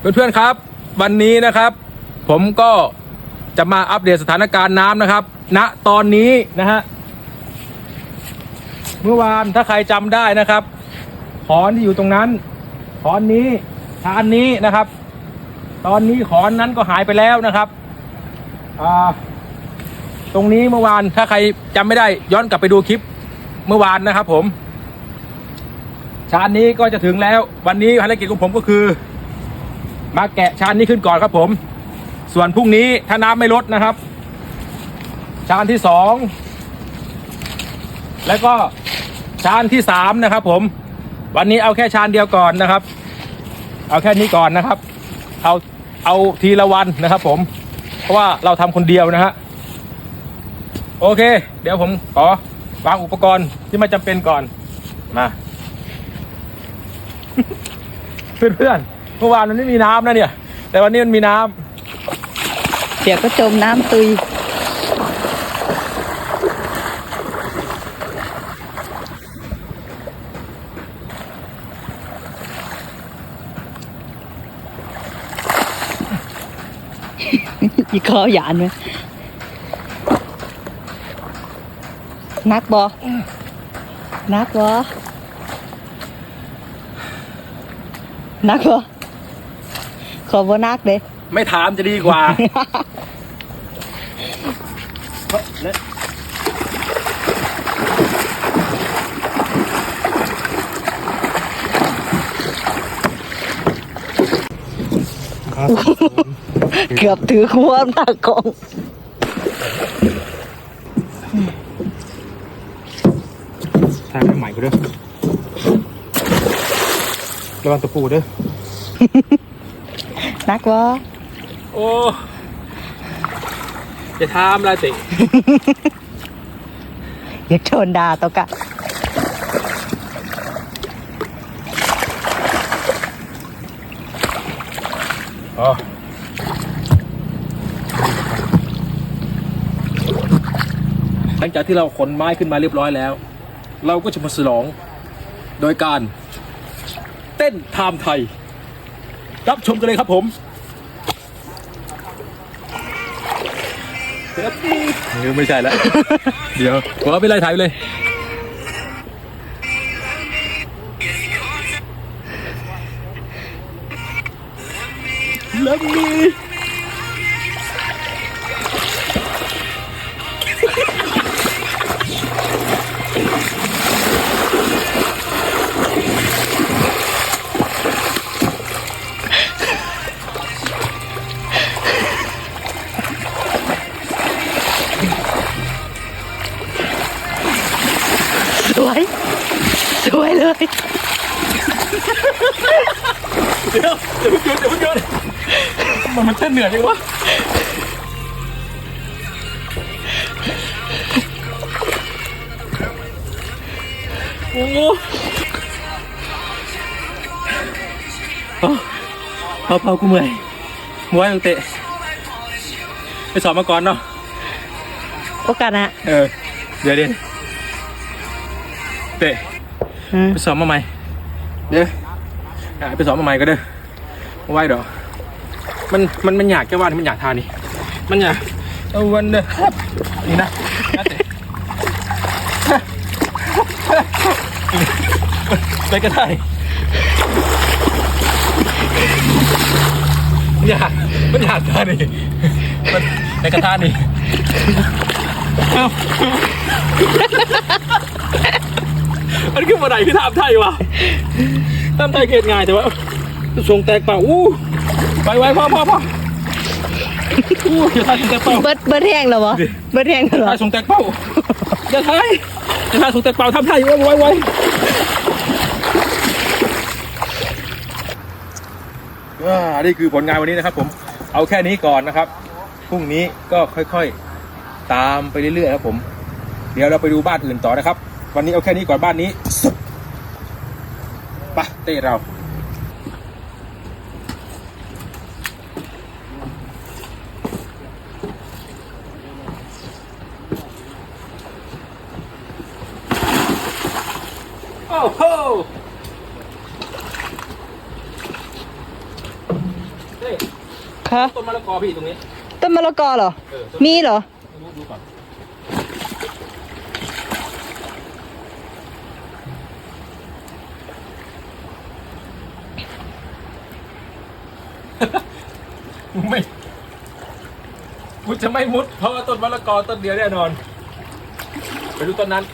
เพื่อนๆครับ วันนี้นะครับ ผมก็จะมาอัปเดตสถานการณ์น้ำนะครับณตอนนี้นะฮะเมื่อวานถ้าใครจำได้นะครับขอนที่อยู่ตรงนั้น ขอนนี้ชานนี้นะครับ ตอนนี้ขอนนั้นก็หายไปแล้วนะครับตรงนี้เมื่อวานถ้าใครจำไม่ได้ย้อนกลับไปดูคลิปเมื่อวานนะครับ ผมชานนี้ก็จะถึงแล้ว วันนี้ภารกิจของผมก็คือ มาแกะชานนี้ขึ้นก่อนครับผม ส่วนพรุ่งนี้ถ้าน้ำไม่ลดนะครับ ชานที่สองแล้วก็ชานที่สามนะครับ ผม วันนี้เอาแค่ชานเดียวก่อนนะครับ เอาแค่นี้ก่อนนะครับ เอาเอาทีละวันนะครับ ผม เพราะว่าเราทำคนเดียวนะฮะโอเค เดี๋ยวผมขอวางอุปกรณ์ที่ไม่จำเป็นก่อนมา เพื่อนๆ เมื่อวานมันไม่มีน้ำนะเนี่ย แต่วันนี้มันมีน้ำเดี๋ยวก็จมน้ำตุยอีกคอหยานไหมนักบอนักบอนักบอ ขอบนักเลยไม่ถามจะดีกว่าเกือบถือขวมตากองทางใหม่กูเด้อระวังตะปูเด้อ นักวะโอ้จะทำอะไรสิอย่าชนดาตกะอ๋อหลังจากที่เราขนไม้ขึ้นมาเรียบร้อยแล้ว เราก็จะมาฉลอง โดยการ เต้นไทม์ไทย รับชมกันเลยครับผมเดี๋ยวไม่ใช่แล้ว เดี๋ยวผมเอาไปไล่ถ่ายไปเลยแล้วมี เดี๋ยวเดี๋ยวเพิ่งหยุดเดี๋ยวเพิ่งหยุดมันมันเต้นเหนื่อยจังวะโอ้โหเผาเผากูเมื่อยมวยตั้งเตะ ไปสอบมาก่อนเนาะ โอกาสนะเออ เดี๋ยวเดี๋ยวเตะอืมไปสอบมาใหม่ เดี๋ยวอะ ไปสอบมาใหม่ก็เด้อไม่ไหวดอมันมันมันอยากแค่ว่านี่มันอยากทานนี่มันอยากเอาวันเด้อครับนี่นะไปก็ได้อยากมันอยากทานนี่มันในกระทานนี่มันคืออะไรคือทำไทยวะ ทำไทยเกตง่ายแต่ว่าทรงแตกเปล่าอู้ไปไว้พ่อพ่อพ่ออู้อย่าทายทรงแตกเปล่าเบิดเบิดแห้งแล้ววะดิเบิดแห้งแล้วเหรอทายทรงแตกเปล่าอย่าทายอย่าทายทรงแตกเปล่าทำไทยไว้ไว้ไว้อ่านี่คือผลงานวันนี้นะครับ ผมเอาแค่นี้ก่อนนะครับพรุ่งนี้ก็ค่อยๆ ตามไปเรื่อยๆครับผม เดี๋ยวเราไปดูบ้านอื่นต่อนะครับ วันนี้เอาแค่นี้ก่อนบ้านนี้สุดไปะ เต้เราโอ้โหค่ะต้นมะละกอพี่ตรงนี้ ต้นมะละกอเหรอ เออต้นมีเหรอ ดูดูก่อน ไม่กูจะไม่มุด เพราะว่าต้นมะละกอต้นเดียวแน่นอน ไปดูต้นนั้น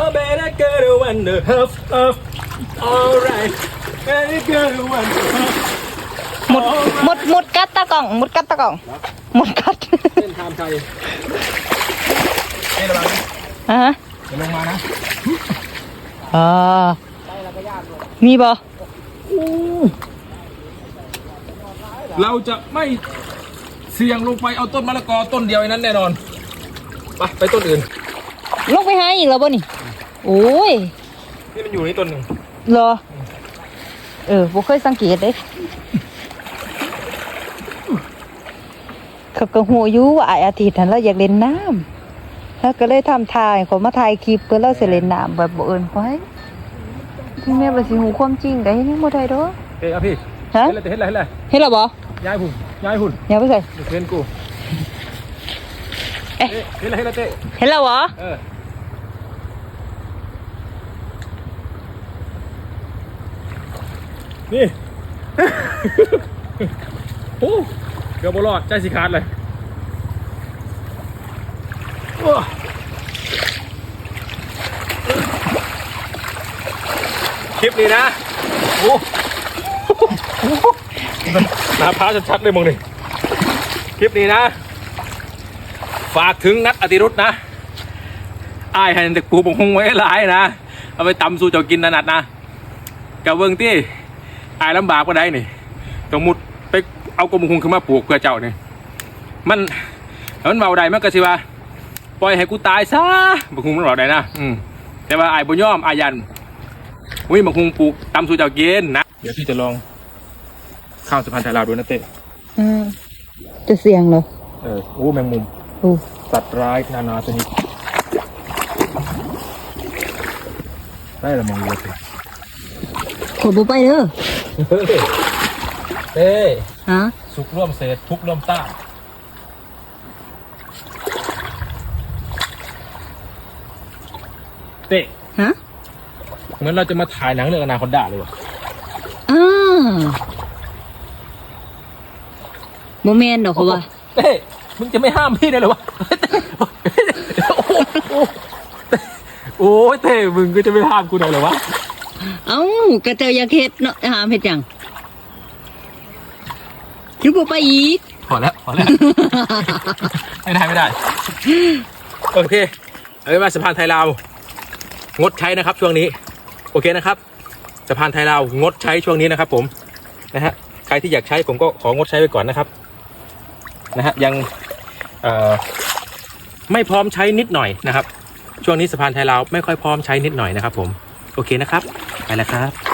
Oh, better get a one and a half of alright. Better get a one and a half. หมดหมดหมดกัดตะกล่องหมดกัดตะกล่องหมดกัดเส้นทามชัยนี่ระวังนะอะฮะ เดี๋ยวลงมานะ อ่า มีบ่เราจะไม่เสี่ยงลงไปเอาต้นมะละกอต้นเดียวไอ้นั้นแน่นอน ไปไปต้นอื่น ลงไปหาอีกแล้วบ่นี่ โอ้ย นี่มันอยู่ในต้นหนึ่งเหรอ เออบ่เคยสังเกตเด้เขาก็หูอยู่ว่าไอ้อาทิตย์นั้นเราอยากเล่นน้ำแล้วก็เลยทำทายเขามาถ่ายคลิปเพื่อเราสิเล่นน้ำแบบบ่เอิ้นไว้ ที่แม่บ่สิหูความจริงก็ยังบ่ได้ดอกเฮ้ยเอาพี่ฮะเห็นอะไรเห็นอะไรเห็นอะไรเห็นแล้วบ่ย้ายหุ่นย้ายหุ่นอย่าไปใส่เห็นกูเอ๊ะเห็นอะไรเห็นอะไรเต้เห็นแล้วบ่เออนี่โอ้เกือบบรอดใจสิขาดเลยโอ้ คลิปนี้นะโอ้หนาพาชัดๆเลยมึงนี่คลิปนี้นะ ฝากถึงนัดอติรุธนะอ้ายให้เด็กปูบงคงไว้หลายนะ เอาไปตำสู่เจ้ากินนะนัดนะกับเบิ้งที่อายลำบากก็ได้นี่ต้องมุดไปเอากระมงคงขึ้นมาปลูกเพื่อเจ้านี่มันมันเบาได้มันก็สิว่าปล่อยให้กูตายซะบงคงมันเบาได้นะ อืมแต่ว่าอายบ่ยอมอายัน อุ้ยบางคงปลูกตำสู่เจ้ากินนะ เดี๋ยวพี่จะลองข้าวสะพานไทยลาวดูนะเต้อืมจะเสี่ยงเหรอ เออโอ้แมงมุมโอ้สัตว์ร้ายนานาชนิด ได้ละมองเยอะสิขอบ่ไปเด้อเต้ฮะสุกร่วมเศษทุกข์ร่วมต้านเต้ฮะ เหมือนเราจะมาถ่ายหนังเรื่องอนาคอนดาเลยวะอ่าบ่แม่นดอกเขาว่าเต้มึงจะไม่ห้ามพี่ได้เหรอวะโอ้ยเต้มึงก็จะไม่ห้ามกูได้เหรอวะเอ้ากระเจ้าอยากเฮ็ดเนาะหามเฮ็ดหยังคือบ่ไปอีกพอแล้วพอแล้วไม่ได้ไม่ได้ โอเค เอาเป็นว่าสะพานไทยลาวงดใช้นะครับช่วงนี้ โอเคนะครับสะพานไทยลาวงดใช้ช่วงนี้นะครับ ผมนะฮะใครที่อยากใช้ผมก็ของดใช้ไปก่อนนะครับนะฮะยังไม่พร้อมใช้นิดหน่อยนะครับ ช่วงนี้สะพานไทยลาวไม่ค่อยพร้อมใช้นิดหน่อยนะครับ ผมโอเคนะครับไปแล้วครับ